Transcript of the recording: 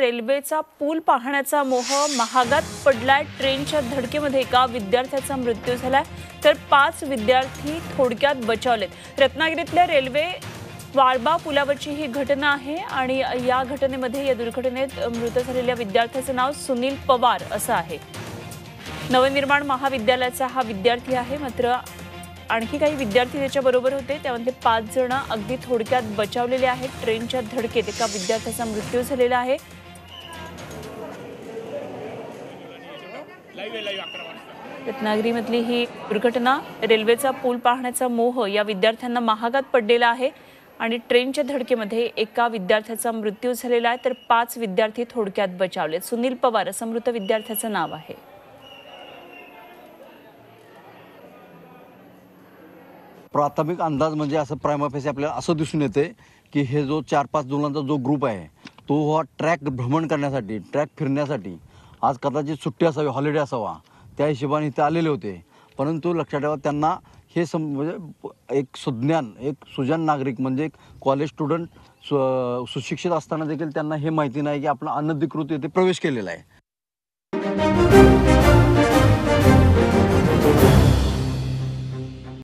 रेल्वेचा पूल पाहण्याचा मोह महागात पडलाय. ट्रेनच्या धडकेमध्ये एका विद्यार्थ्याचा मृत्यू झालाय. तर पाच विद्यार्थी थोडक्यात बचावलेत. रत्नागिरीतल्या रेल्वे वाळबा पुलावरची ही घटना आहे आणि या घटनेमध्ये या दुर्घटनेत मृत झालेल्या विद्यार्थ्याचं नाव सुनील पवार असं आहे. नवनिर्माण महाविद्यालयाचा हा विद्यार्थी आहे. मात्र आणखी काही विद्यार्थी त्याच्याबरोबर होते. त्यामध्ये पाच जण अगदी थोडक्यात बचावलेले आहेत. ट्रेनच्या धडकेत एका विद्यार्थ्याचा मृत्यू झालेला आहे. रत्नागिरीमधली ही दुर्घटना रेल्वेचा पूल पाहण्याचा मोह या विद्यार्थ्यांना महागात पडलेला आहे आणि ट्रेनच्या धडकेमध्ये एका विद्यार्थ्याचा मृत्यू झालेला आहे तर पाच विद्यार्थी थोडक्यात बचावले सुनील पवार असं मृत विद्यार्थ्याचं नाव आहे. प्राथमिक अंदाज म्हणजे असं प्रायमाफेसी आपल्याला असं दिसून येते की हे जो चार पाच जणांचा जो ग्रुप आहे तो हा ट्रॅक भ्रमण करण्यासाठी ट्रॅक फिरण्यासाठी आज कदाचित सुट्टी असावी हॉलिडे असावा त्या हिशोबाने इथे आलेले होते. परंतु लक्षात ठेवा त्यांना हे सम म्हणजे एक सुज्ञान एक सुजान नागरिक म्हणजे एक कॉलेज स्टुडंट सु सुशिक्षित असताना देखील त्यांना हे माहिती नाही की आपला अनधिकृत येथे प्रवेश केलेला आहे.